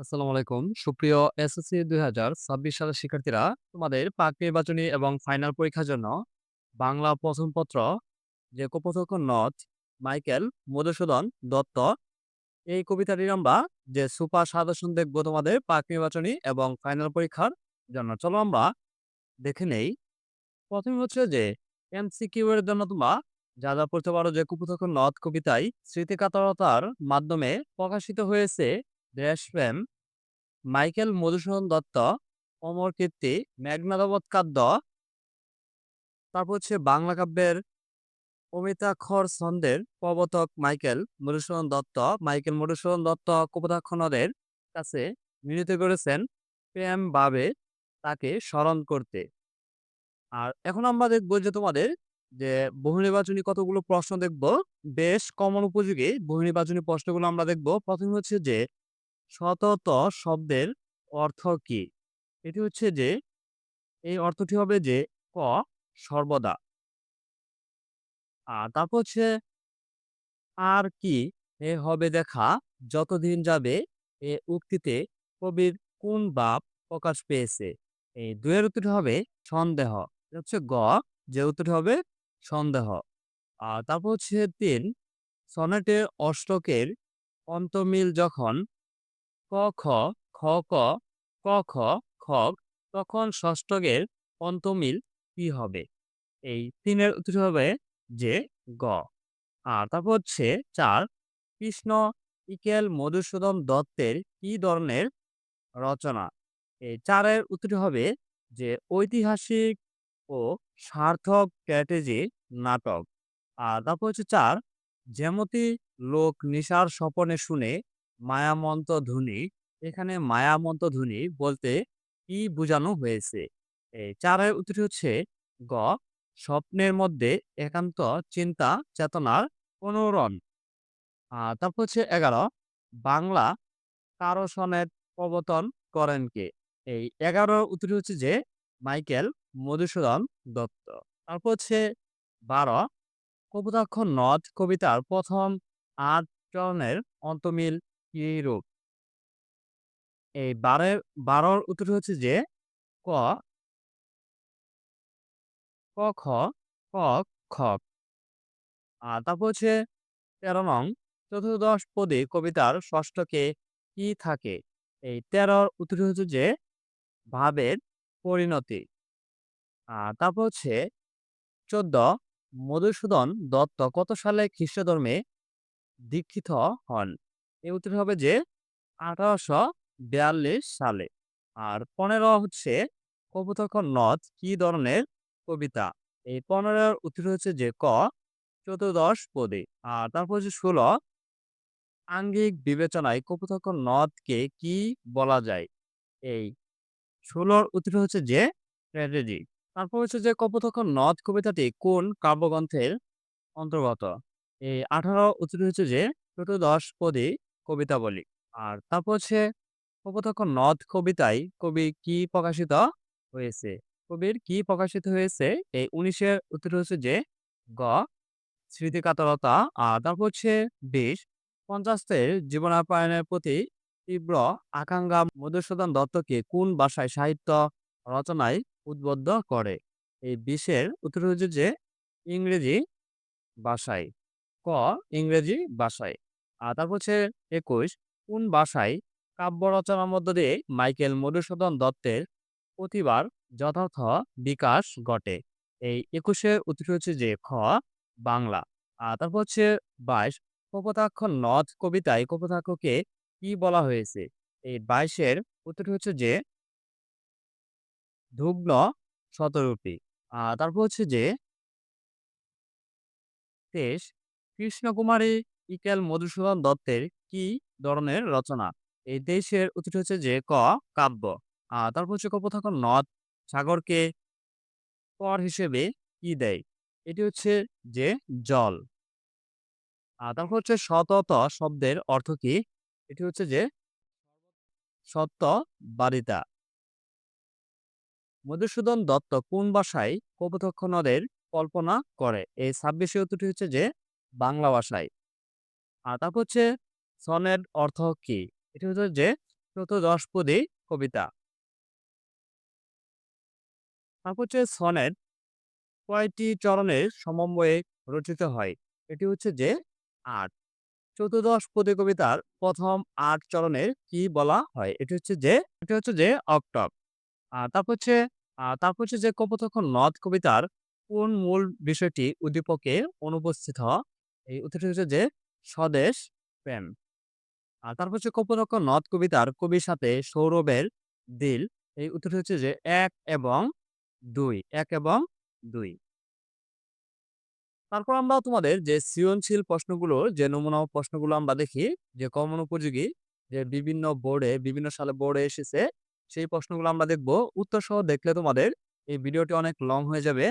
আসসালামু আলাইকুম। সুপ্রিয় এসএসসি ২০২৬ সালের শিক্ষার্থীরা, তোমাদের পাক নির্বাচনী এবং ফাইনাল পরীক্ষার জন্য বাংলা প্রথম যে উপস্থাপক নথ মাইকেল মধুসূদন দত্ত এই কবিতাটির আমরা যে সুপার সাজেশন দেখব তোমাদের পাক নির্বাচনী এবং ফাইনাল পরীক্ষার জন্য। চলো আমরা দেখে নেই। প্রথমে হচ্ছে যে এমসিকিউ এর জন্য তোমরা যা, যা পড়তে পারো যে কুপোতাক্ষ নথ কবিতায় স্মৃতিকাতরতার মাধ্যমে প্রকাশিত হয়েছে দেশপ্রেম, মাইকেল মধুসূদন দত্ত, অমর কীর্তি, মেঘনাদবধ কাব্য তারপর হচ্ছে বাংলা কাব্যের অমিতাক্ষর ছন্দের প্রবর্তক মাইকেল মধুসূদন দত্ত। মাইকেল মধুসূদন দত্ত কপোতাক্ষ কাছে মিনতি করেছেন প্রেম ভাবে তাকে স্মরণ করতে। আর এখন আমরা দেখব যে তোমাদের যে বহু নির্বাচনী কতগুলো প্রশ্ন দেখব। বেশ কমন উপযোগী বহু নির্বাচনী প্রশ্নগুলো আমরা দেখব। ১ম হচ্ছে যে সতত শব্দের অর্থ কি? এটি হচ্ছে যে, এই অর্থটি হবে যে, ক সর্বদা। আর তারপর হচ্ছে, আর কি, এ হবে দেখা, যতদিন যাবে, এ উক্তিতে কবির কোন ভাব প্রকাশ পেয়েছে? এই ২ এর উত্তরটি হবে সন্দেহ। হচ্ছে গ, যে উত্তরটি হবে সন্দেহ। আর তারপর হচ্ছে তিন সনেটের অষ্টকের অন্তমিল যখন ক, খ, খ, ক, ক, খ, খ, তখন ষষ্ঠকের অন্তমিল কি হবে? এই ৩ এর উত্তরটি হবে যে গ। আর তারপর হচ্ছে চার কৃষ্ণ ইকেল মধুসূদন দত্তের কি ধরনের রচনা? এই ৪ এর উত্তরটি হবে যে ঐতিহাসিক ও সার্থক ট্র্যাজেডি নাটক। আর তারপর হচ্ছে চার যেমতি লোক নিশার স্বপনে শুনে মায়ামন্ত ধ্বনি। এখানে মায়ামন্ত ধ্বনি বলতে কি বোঝানো হয়েছে? এই ৪ এর উত্তরটি হচ্ছে গ, স্বপ্নের মধ্যে একান্ত চিন্তা, চেতনার অনুরণ। তারপর হচ্ছে ১১ বাংলা কারও সনেট প্রবর্তন করেন কে? এই ১১ র উত্তরটি হচ্ছে যে মাইকেল মধুসূদন দত্ত। তারপর হচ্ছে ১২ কপোতাক্ষ নদ কবিতার ১ম ৮ চরণের অন্তমিল কিরূপ? এই ১২ এর ১২ র উত্তরটি হচ্ছে যে ক ক, খ, ক, খ। আর তারপর হচ্ছে ১৩ নং চতুর্দশ পদী কবিতার ষষ্ঠকে কি থাকে? এই ১৩ র উত্তরটি হচ্ছে যে ভাবের পরিণতি। আর তারপর হচ্ছে ১৪ মধুসূদন দত্ত কত সালে খ্রিস্টধর্মে দীক্ষিত হন? এর উত্তর হবে যে ১৮৪২ সালে। আর ১৫ হচ্ছে কপোতাক্ষ নদ, কি ধরনের কবিতা? এই ১৫ উত্তর হচ্ছে যে ক, চতুর্দশ পদী। আর তারপর হচ্ছে ১৬ আঙ্গিক বিবেচনায় কপোতাক্ষ নদকে কি বলা যায়? এই ১৬ উত্তর হচ্ছে যে ট্র্যাজেডি। তারপর হচ্ছে যে কপোতাক্ষ নদ কবিতাটি কোন কাব্যগ্রন্থের অন্তর্গত? এই আঠারো উত্তর হচ্ছে যে চতুর্দশ পদী কবিতাবলী। আর তারপর হচ্ছে কপোতাক্ষ নদ কবিতায় কবি কি প্রকাশিত হয়েছে? কবির কি প্রকাশিত হয়েছে? এই ১৯ উত্তর হচ্ছে যে, গ, স্মৃতিকাতরতা। আর তারপর হচ্ছে ২০ পঞ্চাশের জীবনাপায়নের প্রতি তীব্র আকাঙ্ক্ষা মধুসূদন দত্তকে কোন ভাষায় সাহিত্য রচনায় উদ্বুদ্ধ করে? এই বিশের উত্তর হচ্ছে যে, ইংরেজি ভাষায়। ক, ইংরেজি ভাষায়। আর তারপর হচ্ছে ২১ কোন ভাষায় কাব্য রচনার মধ্য দিয়ে মাইকেল মধুসূদন দত্তের প্রতিভার যথার্থ বিকাশ ঘটে? এই ২১ উত্তর হচ্ছে যে খ, বাংলা। আর তারপর হচ্ছে ২২ কপোতাক্ষ নদ কবিতায় কপোতাক্ষকে কি বলা হয়েছে? এই ২২ এর উত্তরটি হচ্ছে যে ধুগ্ন শতরূপী। আর তারপর হচ্ছে যে ২৩ কৃষ্ণকুমারী ইকেল মধুসূদন দত্তের কি ধরনের রচনা? এই ২৩ এর উত্তরটি হচ্ছে যে, ক, কাব্য। আর তারপর হচ্ছে কপোতাক্ষ নদ সাগরকে কর হিসেবে কি দেয়? এটি হচ্ছে যে, জল। আর তারপর হচ্ছে সতত শব্দের অর্থ কি? এটি হচ্ছে যে, সত্য বারিতা। মধুসূদন দত্ত কোন ভাষায় কপোতাক্ষ নদের কল্পনা করে? এই ২৬ এর উত্তরটি হচ্ছে যে, বাংলা ভাষায়। আর তারপর হচ্ছে সনেট অর্থ কি? এটি হচ্ছে যে চতুর্দশপদী কবিতা। তারপর হচ্ছে সনেট কয়টি চরণের সমন্বয়ে রচিত হয়? এটি হচ্ছে যে আট। চতুর্দশ পদী কবিতার প্রথম আট চরণের কি বলা হয়? এটি হচ্ছে যে, এটি হচ্ছে যে অক্টব। আর তারপর হচ্ছে তারপর হচ্ছে যে কপোতক্ষ নদ কবিতার কোন মূল বিষয়টি উদ্দীপকে অনুপস্থিত? এই উত্তরটি হচ্ছে যে স্বদেশ প্রেম। আর তারপর হচ্ছে কপোতক্ষ, নদ কবিতার কবির সাথে সৌরভের দিল। এই উত্তরটি হচ্ছে যে এক এবং দুই, এক এবং দুই। তারপর আমরা তোমাদের যে সৃজনশীল প্রশ্নগুলো, যে নমুনা প্রশ্নগুলো আমরা দেখি, যে কমন উপযোগী, যে বিভিন্ন বোর্ডে বিভিন্ন সালে বোর্ডে এসেছে, সেই প্রশ্নগুলো আমরা দেখব। উত্তর সহ দেখলে তোমাদের এই ভিডিওটি অনেক লং হয়ে যাবে।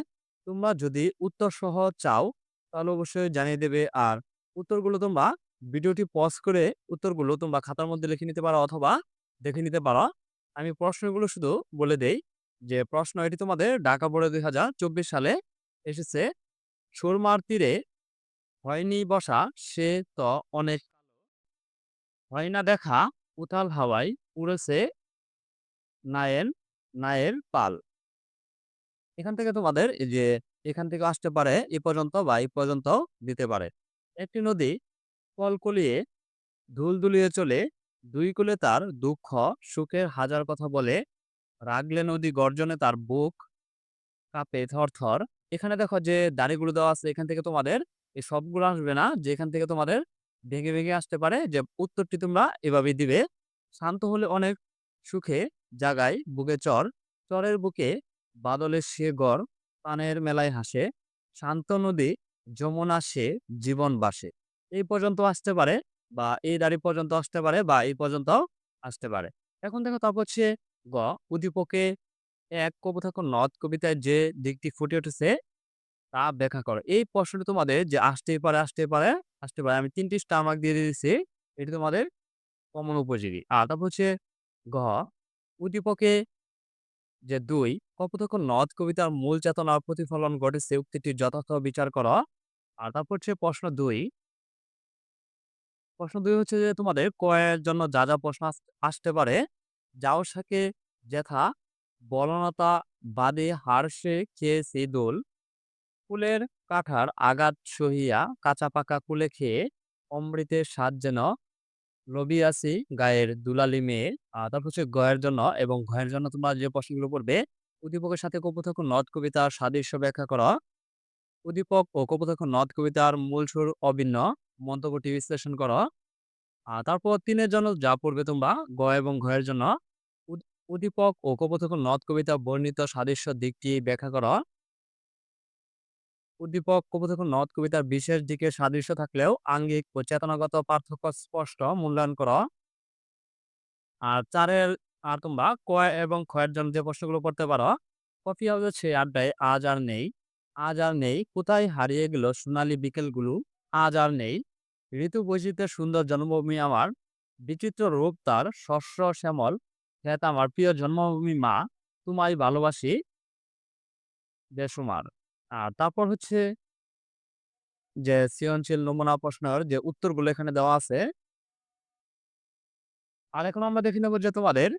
তোমরা যদি উত্তর সহ চাও, তাহলে অবশ্যই জানিয়ে দেবে। আর উত্তরগুলো তোমরা ভিডিওটি পজ করে উত্তরগুলো তোমরা খাতার মধ্যে লিখে নিতে পারো অথবা দেখে নিতে পারো। আমি প্রশ্নগুলো শুধু বলে দেই যে, প্রশ্ন এটি তোমাদের ঢাকা বোর্ডে দুই হাজার চব্বিশ সালে এসেছে, সুরমার তীরে হয়নি বসা সে তো অনেক হয় না দেখা উতাল হাওয়ায় উড়েছে নায়েন, নায়ের পাল। এখান থেকে তোমাদের এই যে, এখান থেকে আসতে পারে, এ পর্যন্ত বা এই পর্যন্ত দিতে পারে। একটি নদী কলকলিয়ে ধুল দুলিয়ে চলে দুই কুলে তার দুঃখ, সুখের হাজার কথা বলে, রাগলে নদী গর্জনে তার বুক কাঁপে থরথর। এখানে দেখো যে দাড়িগুলো দেওয়া আছে, এখান থেকে তোমাদের এই সবগুলো আসবে না যে এখান থেকে তোমাদের ভেঙে ভেঙে আসতে পারে, যে উত্তরটি তোমরা এভাবেই দিবে। শান্ত হলে অনেক সুখে জাগায় বুকে চর, চরের বুকে বাদলের সে গড় পানের মেলায় হাসে। শান্ত নদী যমুনা সে জীবন বাসে। এই পর্যন্ত আসতে পারে বা এই দাড়ি পর্যন্ত আসতে পারে বা এই পর্যন্ত আসতে পারে। এখন দেখো তারপর হচ্ছে গ, উদ্দীপকে এক কপোতাক্ষ নদ কবিতায় যে দিকটি ফুটে উঠেছে তা ব্যাখ্যা করো। এই প্রশ্নটি তোমাদের যে আসতেই পারে আসতে পারে আসতে পারে। আমি তিনটি স্টার মার্ক দিয়ে দিয়েছি, এটি তোমাদের কমন উপযোগী। আর তারপর হচ্ছে গ, উদ্দীপকে যে দুই, কপোতাক্ষ নদ কবিতার মূল চেতনার প্রতিফলন ঘটেছে উক্তিটি যথার্থ বিচার করো। আর তারপর হচ্ছে প্রশ্ন দুই। প্রশ্ন দুই হচ্ছে যে তোমাদের কয়ের জন্য যা যা প্রশ্ন আস- আসতে পারে যাও সাকে যেথা বলনতা বাদে হারসে খেয়েছে দোল কুলের কাঠার আঘাত সহিয়া কাঁচা পাকা কুলে খেয়ে অমৃতের স্বাদ যেন লবিয়াসি গায়ের দুলালি মেয়ে। আহ, তারপর হচ্ছে গয়ের জন্য এবং ঘয়ের জন্য তোমরা যে প্রশ্নগুলো পড়বে উদ্দীপকের সাথে কপোতাক্ষ নদ কবিতার সাদৃশ্য ব্যাখ্যা করা। উদ্দীপক ও কপোতাক্ষ নদ কবিতার মূল সুর অভিন্ন। মন্তব্যটি বিশ্লেষণ করো। আর তারপর তিনের জন্য যা পড়বে তোমরা, গ এবং ঘয়ের জন্য। উদ- উদ্দীপক ও কপোতাক্ষ নদ কবিতা বর্ণিত সাদৃশ্য দিকটি ব্যাখ্যা করো। উদ্দীপক, কপোতাক্ষ নদ কবিতার বিশেষ দিকে সাদৃশ্য থাকলেও আঙ্গিক ও চেতনাগত পার্থক্য স্পষ্ট মূল্যায়ন করো। আর চারের, আর তোমরা কয় এবং ক্ষয়ের জন্য যে প্রশ্নগুলো করতে পারো, কফি হাউসের সেই আড্ডায় আজ আর নেই। আজ আর নেই। কোথায় হারিয়ে গেল সোনালী বিকেলগুলো? আজ আর নেই। ঋতু বৈচিত্র্যের সুন্দর জন্মভূমি আমার। বিচিত্র রূপ তার। শস্য শ্যামল। খ্যাত আমার প্রিয় জন্মভূমি মা। তোমায় ভালোবাসি। বেসুমার আর তারপর হচ্ছে যে সৃজনশীল নমুনা প্রশ্নের যে উত্তরগুলো এখানে দেওয়া আছে। আর এখন আমরা দেখে নেব যে তোমাদের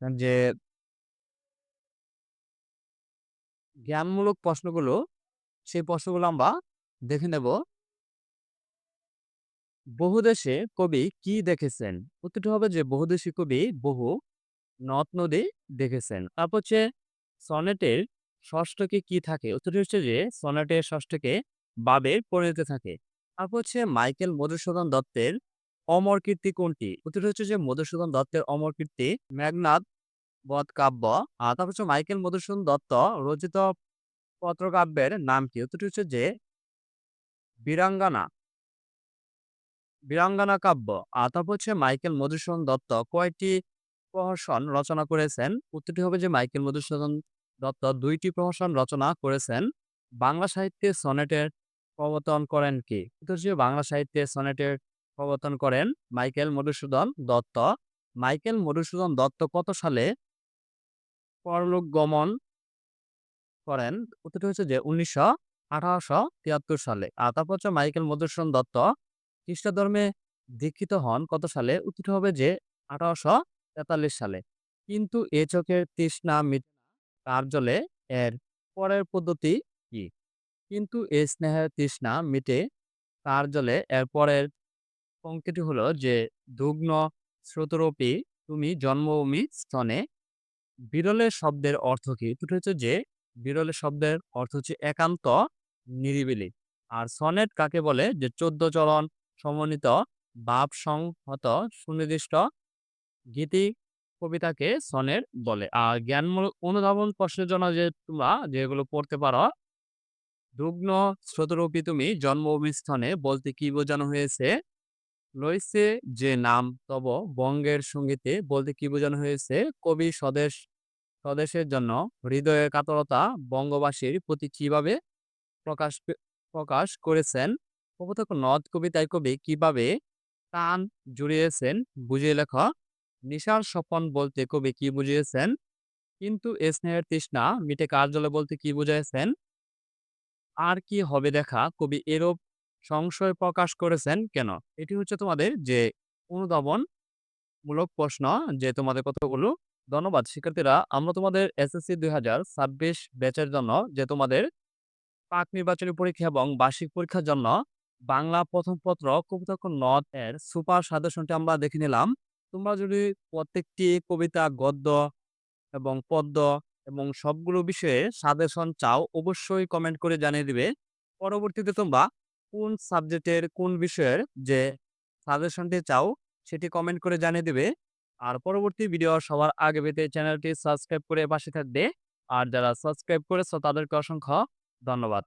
যে জ্ঞানমূলক প্রশ্নগুলো, সেই প্রশ্নগুলো আমরা দেখে নেব। বহুদেশে কবি কি দেখেছেন? উত্তরটি হবে যে বহুদেশী কবি বহু নদ নদী দেখেছেন। তারপর হচ্ছে সনেটের ষষ্ঠকে কি থাকে? উত্তরটি হচ্ছে যে সনেটের ষষ্ঠকে বাবের পরিণতি থাকে। তারপর হচ্ছে মাইকেল মধুসূদন দত্তের অমর কীর্তি কোনটি? উত্তরটি হচ্ছে যে মধুসূদন দত্তের অমর কীর্তি মেঘনাদ বধ কাব্য। আর তারপর হচ্ছে মাইকেল মধুসূদন দত্ত রচিত পত্রকাব্যের নাম কি? উত্তরটি হচ্ছে যে বীরাঙ্গনা। বীরাঙ্গনা কাব্য। আর তারপর হচ্ছে মাইকেল মধুসূদন দত্ত কয়টি প্রহসন রচনা করেছেন? উত্তরটি হবে যে মাইকেল মধুসূদন দত্ত দুইটি প্রহসন রচনা করেছেন। বাংলা সাহিত্যে সনেটের প্রবর্তন করেন কি? হচ্ছে বাংলা সাহিত্যে সনেটের প্রবর্তন করেন মাইকেল মধুসূদন দত্ত। মাইকেল মধুসূদন দত্ত কত সালে পরলোক গমন করেন। উত্তরটি হচ্ছে যে, উনিশশো আঠারোশো তিয়াত্তর সালে। আর তারপর হচ্ছে মাইকেল মধুসূদন দত্ত খ্রিস্ট ধর্মে দীক্ষিত হন কত সালে? উত্তরটি হবে যে, আঠারোশো তেতাল্লিশ সালে। কিন্তু এ চোখের তৃষ্ণা মিটে না। জলে এর পরের পদ্ধতি কি? কিন্তু এ স্নেহের তৃষ্ণা মিটে কার জলে এর পরের পঙ্ক্তিটি হলো যে, দুগ্ন স্রোতরূপী তুমি জন্মভূমি স্তনে বিরলের শব্দের অর্থ কি? দুটো হচ্ছে যে, বিরলের শব্দের অর্থ হচ্ছে একান্ত নিরিবিলি। আর সনেট কাকে বলে? যে, চোদ্দ চরণ সমন্বিত ভাব সংহত, সুনির্দিষ্ট গীতি কবিতাকে সনেট বলে। আর জ্ঞানমূলক অনুধাবন প্রশ্নের জন্য যে, তোমরা যেগুলো পড়তে পারো, দুগ্ন স্রোতরূপী তুমি জন্মভূমি স্থানে বলতে কি বোঝানো হয়েছে? লইছে যে নাম তব বঙ্গের সঙ্গীতে বলতে কি বোঝানো হয়েছে? কবি স্বদেশ, স্বদেশের জন্য হৃদয়ের কাতরতা বঙ্গবাসীর প্রতি কীভাবে প্রকাশ প্রকাশ করেছেন? কপোতাক্ষ নদ কবিতায় কবি কীভাবে টান জুড়িয়েছেন? বুঝিয়ে লেখা। নিশার স্বপন বলতে কবি কি বুঝিয়েছেন? কিন্তু এ স্নেহের তৃষ্ণা মিটে কার্যালয় বলতে কি বুঝাইছেন? আর কি হবে দেখা? কবি এরূপ সংশয় প্রকাশ করেছেন কেন? এটি হচ্ছে তোমাদের যে অনুধাবন মূলক প্রশ্ন যে তোমাদের কতগুলো ধন্যবাদ। শিক্ষার্থীরা, আমরা তোমাদের এসএসসি দুই হাজার ছাব্বিশ ব্যাচের জন্য যে তোমাদের পাক নির্বাচনী পরীক্ষা এবং বার্ষিক পরীক্ষার জন্য বাংলা প্রথম পত্র কবিতাক্ষ নদ এর সুপার সাজেশনটি আমরা দেখে নিলাম। তোমরা যদি প্রত্যেকটি কবিতা, গদ্য এবং পদ্য এবং সবগুলো বিষয়ে সাজেশন চাও, অবশ্যই কমেন্ট করে জানিয়ে দিবে। পরবর্তীতে তোমরা কোন সাবজেক্টের কোন বিষয়ের যে সাজেশনটি চাও, সেটি কমেন্ট করে জানিয়ে দেবে। আর পরবর্তী ভিডিও সবার আগে পেতে চ্যানেলটি সাবস্ক্রাইব করে পাশে থাকবে। আর যারা সাবস্ক্রাইব করেছ, তাদেরকে অসংখ্য ধন্যবাদ।